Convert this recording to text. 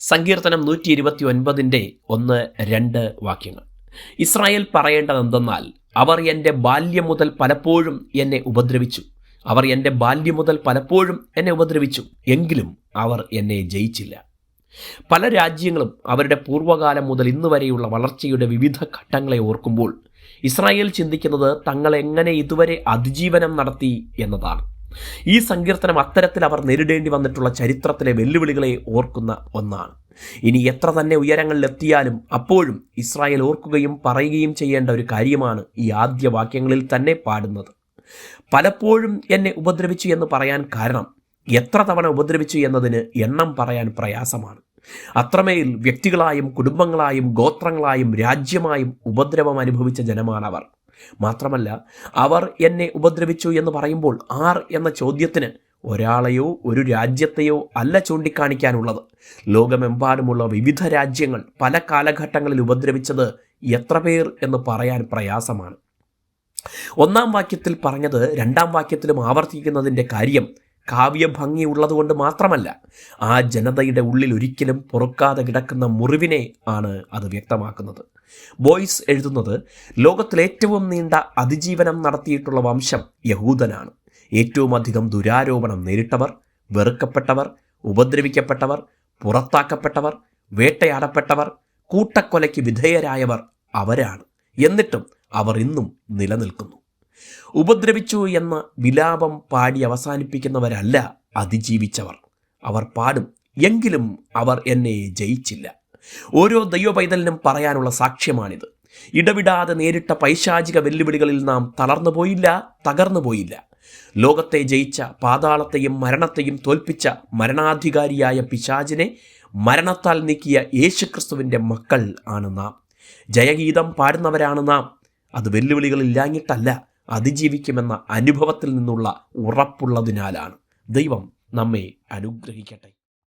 സങ്കീർത്തനം നൂറ്റി ഇരുപത്തി ഒൻപതിന്റെ ഒന്ന് രണ്ട് വാക്യങ്ങൾ. ഇസ്രായേൽ പറയേണ്ടതെന്തെന്നാൽ അവർ എന്റെ ബാല്യം മുതൽ പലപ്പോഴും എന്നെ ഉപദ്രവിച്ചു. അവർ എന്റെ ബാല്യം മുതൽ പലപ്പോഴും എന്നെ ഉപദ്രവിച്ചു. എങ്കിലും അവർ എന്നെ ജയിച്ചില്ല. പല രാജ്യങ്ങളും അവരുടെ പൂർവകാലം മുതൽ ഇന്ന് വരെയുള്ള വളർച്ചയുടെ വിവിധ ഘട്ടങ്ങളെ ഓർക്കുമ്പോൾ ഇസ്രായേൽ ചിന്തിക്കുന്നത് തങ്ങൾ എങ്ങനെ ഇതുവരെ അതിജീവനം നടത്തി എന്നതാണ്. ഈ സങ്കീർത്തനം അത്തരത്തിൽ അവർ നേരിടേണ്ടി വന്നിട്ടുള്ള ചരിത്രത്തിലെ വെല്ലുവിളികളെ ഓർക്കുന്ന ഒന്നാണ്. ഇനി എത്ര തന്നെ ഉയരങ്ങളിലെത്തിയാലും അപ്പോഴും ഇസ്രായേൽ ഓർക്കുകയും പറയുകയും ചെയ്യേണ്ട ഒരു കാര്യമാണ് ഈ ആദ്യ വാക്യങ്ങളിൽ തന്നെ പാടുന്നത്. പലപ്പോഴും എന്നെ ഉപദ്രവിച്ചു എന്ന് പറയാൻ കാരണം എത്ര തവണ ഉപദ്രവിച്ചു എന്നതിന് എണ്ണം പറയാൻ പ്രയാസമാണ്. അത്രമേൽ വ്യക്തികളായും കുടുംബങ്ങളായും ഗോത്രങ്ങളായും രാജ്യമായും ഉപദ്രവം അനുഭവിച്ച ജനമാണവർ. മാത്രമല്ല അവർ എന്നെ ഉപദ്രവിച്ചു എന്ന് പറയുമ്പോൾ ആർ എന്ന ചോദ്യത്തിന് ഒരാളെയോ ഒരു രാജ്യത്തെയോ അല്ല ചൂണ്ടിക്കാണിക്കാനുള്ളത്. ലോകമെമ്പാടുമുള്ള വിവിധ രാജ്യങ്ങൾ പല കാലഘട്ടങ്ങളിൽ ഉപദ്രവിച്ചത് എത്ര പേർ എന്ന് പറയാൻ പ്രയാസമാണ്. ഒന്നാം വാക്യത്തിൽ പറഞ്ഞത് രണ്ടാം വാക്യത്തിലും ആവർത്തിക്കുന്നതിന്റെ കാര്യം കാവ്യഭംഗി ഉള്ളതുകൊണ്ട് മാത്രമല്ല ആ ജനതയുടെ ഉള്ളിൽ ഒരിക്കലും പൊറുക്കാതെ കിടക്കുന്ന മുറിവിനെ ആണ് അത് വ്യക്തമാക്കുന്നത്. ബോയ്സ് എഴുതുന്നത് ലോകത്തിലേറ്റവും നീണ്ട അതിജീവനം നടത്തിയിട്ടുള്ള വംശം യഹൂദനാണ്. ഏറ്റവും അധികം ദുരാരോപണം നേരിട്ടവർ വെറുക്കപ്പെട്ടവർ ഉപദ്രവിക്കപ്പെട്ടവർ പുറത്താക്കപ്പെട്ടവർ വേട്ടയാടപ്പെട്ടവർ കൂട്ടക്കൊലയ്ക്ക് വിധേയരായവർ അവരാണ്. എന്നിട്ടും അവർ ഇന്നും നിലനിൽക്കുന്നു. ഉപദ്രവിച്ചു എന്ന വിലാപം പാടി അവസാനിപ്പിക്കുന്നവരല്ല അതിജീവിച്ചവർ. അവർ പാടും എങ്കിലും അവർ എന്നെ ജയിച്ചില്ല. ഓരോ ദൈവപൈതലിനും പറയാനുള്ള സാക്ഷ്യമാണിത്. ഇടവിടാതെ നേരിട്ട പൈശാചിക വെല്ലുവിളികളിൽ നാം തളർന്നു പോയില്ല തകർന്നു പോയില്ല. ലോകത്തെ ജയിച്ച പാതാളത്തെയും മരണത്തെയും തോൽപ്പിച്ച മരണാധികാരിയായ പിശാചിനെ മരണത്താൽ നീക്കിയ യേശുക്രിസ്തുവിന്റെ മക്കൾ ആണ് നാം. ജയഗീതം പാടുന്നവരാണ് നാം. അത് വെല്ലുവിളികളില്ലാഞ്ഞിട്ടല്ല അതിജീവിക്കുമെന്ന അനുഭവത്തിൽ നിന്നുള്ള ഉറപ്പുള്ളതിനാലാണ് ദൈവം നമ്മെ അനുഗ്രഹിക്കട്ടെ.